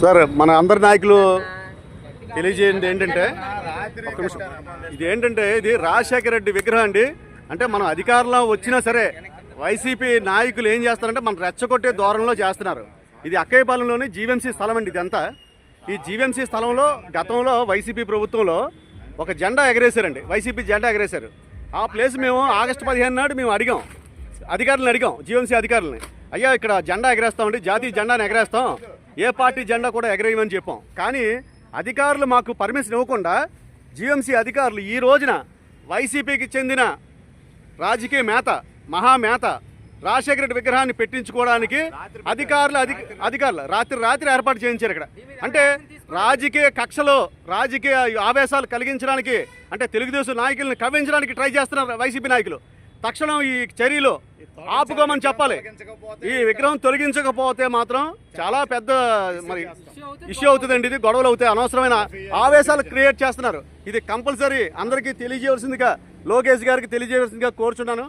Sir మన అందరి నాయకులు తెలియజేయండి ఏంటంటే ఒక్క నిమిషం. ఇది ఏంటంటే ఇది రాజశేఖర రెడ్డి విగ్రహం అండి. అంటే మనం అధికారంలో వచ్చినా సరే వైసీపీ నాయకులు ఏం చేస్తారంటే మనం రెచ్చగొట్టే ధోరణిలో చేస్తున్నారు. ఇది అక్కయ్యపాలెంలోని జీవీఎంసీ స్థలం అండి ఇదంతా. ఈ జీవీఎంసీ స్థలంలో గతంలో వైసీపీ ప్రభుత్వంలో ఒక జెండా ఎగరేశారండి. వైసీపీ జెండా ఎగరేశారు. ఆ ప్లేస్ మేము ఆగస్టు పదిహేను నాడు మేము అడిగాం. అధికారులను అడిగాం జీవీఎంసీ అధికారులని. అయ్యా ఇక్కడ జెండా ఎగరేస్తామండి జాతీయ జెండాను ఎగరేస్తాం. ఏ పార్టీ జెండా కూడా ఎగరేయమని చెప్పాం. కానీ అధికారులు మాకు పర్మిషన్ ఇవ్వకుండా జీఎంసీ అధికారులు ఈ రోజున వైసీపీకి చెందిన రాజకీయ మేత మహామేత రాజశేఖర రెడ్డి విగ్రహాన్ని పెట్టించుకోవడానికి అధికారులు అధి అధికారులు రాత్రి రాత్రి ఏర్పాటు చేయించారు ఇక్కడ. అంటే రాజకీయ కక్షలో రాజకీయ ఆవేశాలు కలిగించడానికి అంటే తెలుగుదేశం నాయకుల్ని కవ్వించడానికి ట్రై చేస్తున్నారు వైసీపీ నాయకులు. తక్షణం ఈ చర్యలు ఆపుకోమని చెప్పాలి. ఈ విగ్రహం తొలగించకపోతే మాత్రం చాలా పెద్ద మరి ఇష్యూ అవుతుందండి ఇది. గొడవలు అవుతాయి. అనవసరమైన ఆవేశాలు క్రియేట్ చేస్తున్నారు. ఇది కంపల్సరీ అందరికీ తెలియజేయవలసిందిగా లోకేష్ గారికి తెలియజేయవలసిందిగా కోరుచున్నాను.